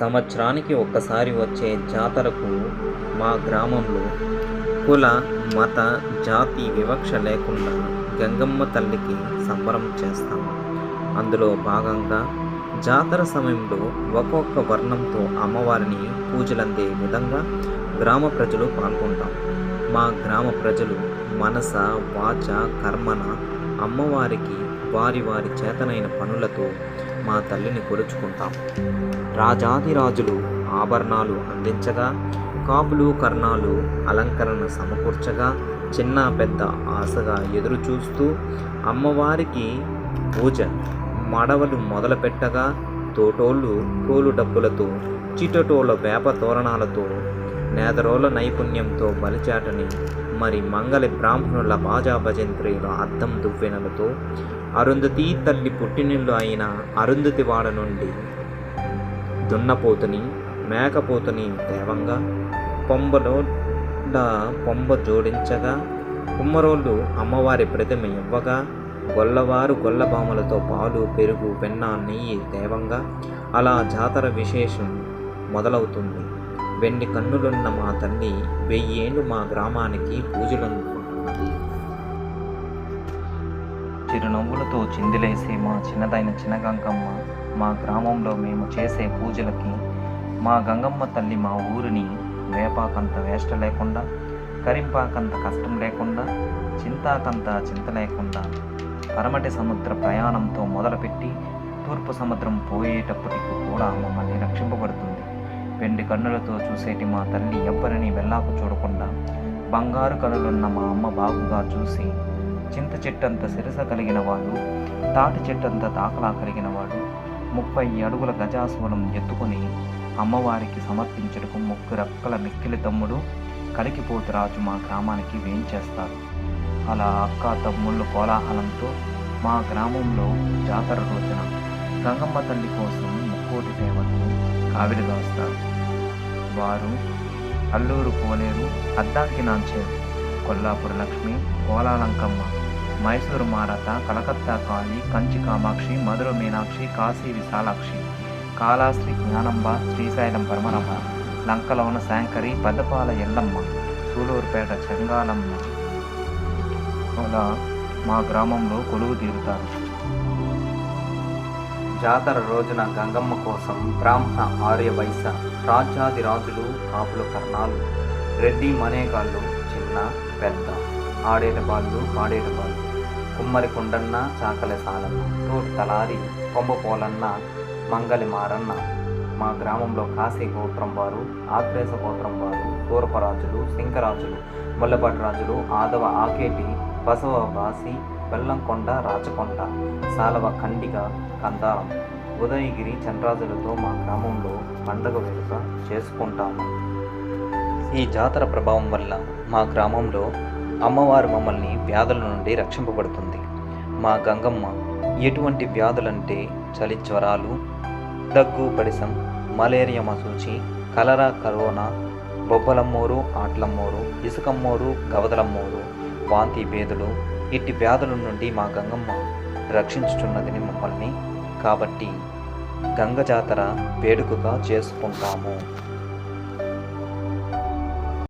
సంవత్సరానికి ఒక్కసారి వచ్చే జాతరకు మా గ్రామంలో కుల మత జాతి వివక్ష లేకుండా గంగమ్మ తల్లికి సంబరం చేస్తాం. అందులో భాగంగా జాతర సమయంలో ఒక్కొక్క వర్ణంతో అమ్మవారిని పూజలందే విధంగా గ్రామ ప్రజలు పాల్గొంటాం. మా గ్రామ ప్రజలు మనస వాచ కర్మన అమ్మవారికి వారి వారి చేతనైన పనులతో మా తల్లిని కొలుచుకుంటాం. రాజాదిరాజులు ఆభరణాలు అందించగా కాపులు కర్ణాలు అలంకరణ సమకూర్చగా చిన్న పెద్ద ఆశగా ఎదురు చూస్తూ అమ్మవారికి పూజ మడవలు మొదలుపెట్టగా తోటోళ్ళు కోలు డబ్బులతో చిటటోళ్ళ వేప తోరణాలతో నేదరోల నైపుణ్యంతో బలిచాటని మరి మంగళ బ్రాహ్మణుల బాజా భజంత్రియుల అద్దం దువ్వెనలతో అరుంధతి తల్లి పుట్టినిల్లు అయిన అరుంధతి వాడ నుండి దున్నపోతుని మేకపోతుని దేవంగా పొంబలో పొంబ జోడించగా కుమ్మరోళ్ళు అమ్మవారి ప్రతిమ ఇవ్వగా గొల్లవారు గొల్లభామలతో పాలు పెరుగు వెన్న నెయ్యి దేవంగా అలా జాతర విశేషం మొదలవుతుంది. వెండి కన్నులున్న మా తల్లి వెయ్యేళ్ళు మా గ్రామానికి పూజలు అందుకుంటున్నది చిరునవ్వులతో చిందులేసే మా చిన్నదైన చిన్న గంగమ్మ మా గ్రామంలో మేము చేసే పూజలకి మా గంగమ్మ తల్లి మా ఊరిని వేపాకంత వేష్ట లేకుండా కరింపాకంత కష్టం లేకుండా చింతాకంత చింత లేకుండా పరమటి సముద్ర ప్రయాణంతో మొదలుపెట్టి తూర్పు సముద్రం పోయేటప్పటికి కూడా మమ్మల్ని రక్షింపబడుతుంది. వెండి కన్నులతో చూసేటి మా తల్లి ఎవ్వరిని వెళ్ళాకు చూడకుండా బంగారు కనులున్న మా అమ్మ బాగుగా చూసి చింత చెట్టంత సిరస కలిగిన వాడు తాటి చెట్టంత దాఖలా కలిగిన వాడు ముప్పై అడుగుల గజాసువలం ఎత్తుకొని అమ్మవారికి సమర్పించటకు ముగ్గురు అక్కల మిక్కిలి తమ్ముడు కలికిపోతురాజు మా గ్రామానికి వేయించేస్తారు అలా అక్క తమ్ముళ్ళు కోలాహలంతో మా గ్రామంలో జాతర రోజున గంగమ్మ తల్లి కోసం ముక్కోటి దేవతలు కావిడి దాస్తారు వారు అల్లూరు కోనేరు అద్దాకి నాంచేరు కొల్లాపుర లక్ష్మి కోలాలంకమ్మ మైసూరు మారత కలకత్తా కాళీ కంచి కామాక్షి మధుర మీనాక్షి కాశీ విశాలాక్షి కాళాశ్రీ జ్ఞానంబ శ్రీశైలం పరమరమ్మ లంకలోన శాంకరి పెద్దపాల ఎల్లమ్మ సూలూరుపేట చెంగాలమ్మ. అలా మా గ్రామంలో కొలువు తీరుతారు. జాతర రోజున గంగమ్మ కోసం బ్రాహ్మణ ఆర్య వైశ్య రాజ్యాది రాజులు కాపుల కర్ణాలు రెడ్డి మనేగాళ్ళు చిన్న పెద్ద ఆడేట బాళ్ళు పాడేట బాళ్ళు కుమ్మరి కుండన్న చాకలి సాలన్న తోటి తలారి కొంబ పోలన్న మంగలి మారన్న మా గ్రామంలో కాశీ గోత్రం వారు ఆత్రేస గోత్రం వారు తూర్పరాజులు శంకరాజులు ముల్లపాటి రాజులు ఆదవ ఆకేటి బసవ బాసి బెల్లంకొండ రాచకొండ సాలవ ఖండిక కందారం ఉదయగిరి చంద్రాజులతో మా గ్రామంలో పండగ వేడుక చేసుకుంటాము. ఈ జాతర ప్రభావం వల్ల మా గ్రామంలో అమ్మవారు మమ్మల్ని వ్యాధుల నుండి రక్షింపబడుతుంది. మా గంగమ్మ ఎటువంటి వ్యాధులంటే చలి జ్వరాలు దగ్గు పడిసం మలేరియా మసూచి కలరా కరోనా బొబ్బలమ్మోరు ఆట్లమ్మోరు ఇసుకమ్మోరు గవదలమ్మోరు వాంతి భేదులు ఇట్టి వ్యాధుల నుండి మా గంగమ్మ రక్షించుచున్నదని మమ్మల్ని. కాబట్టి గంగ జాతర వేడుకగా చేసుకుంటాము.